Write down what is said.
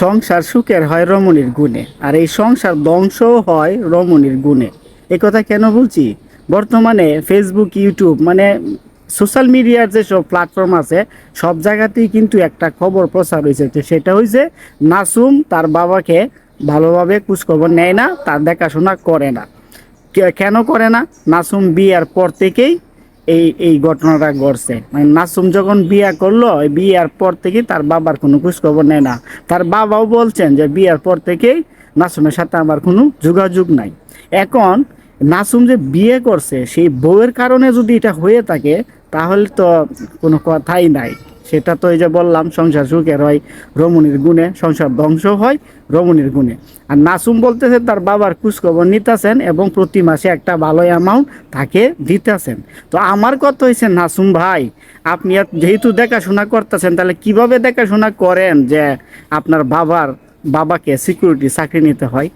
সংসার সুখের হয় রমণীর গুণে, আর এই সংসার ধ্বংসও হয় রমণীর গুণে। এ কথা কেন বলছি? বর্তমানে ফেসবুক ইউটিউব মানে সোশ্যাল মিডিয়ার যে সব প্ল্যাটফর্ম আছে, সব জায়গাতেই কিন্তু একটা খবর প্রচার হয়েছে। সেটা হয়েছে নাসুম তার বাবাকে ভালোভাবে খোঁজখবর নেয় না, তার দেখাশোনা করে না। কেন করে না? নাসুম বিয়ার পর থেকেই এই এই ঘটনাটা ঘটছে। মানে নাসুম যখন বিয়া করল বিয়ার পর থেকে তার বাবার কোনো খোঁজখবর নেয় না। তার বাবাও বলছেন যে বিয়ার পর থেকেই নাসুমের সাথে আমার কোনো যোগাযোগ নাই। এখন নাসুম যে বিয়ে করছে, সেই বউয়ের কারণে যদি এটা হয়ে থাকে, তাহলে তো কোনো কথাই নাই। সেটা তো এই যে বললাম, সংসার সুখের হয়, রমণীর গুণে সংসার ধ্বংস হয়, রমণীর গুণে। আর নাসুম বলতেছে, তার বাবার খোঁজখবর নিতেছেন এবং প্রতি মাসে একটা ভালো অ্যামাউন্ট তাকে দিতেছেন। তো আমার কথা হয়েছে নাসুম ভাই, আপনি যেহেতু দেখাশোনা করতেছেন, তাহলে কীভাবে দেখাশোনা করেন যে আপনার বাবার, বাবাকে সিকিউরিটি চাকরি নিতে হয়?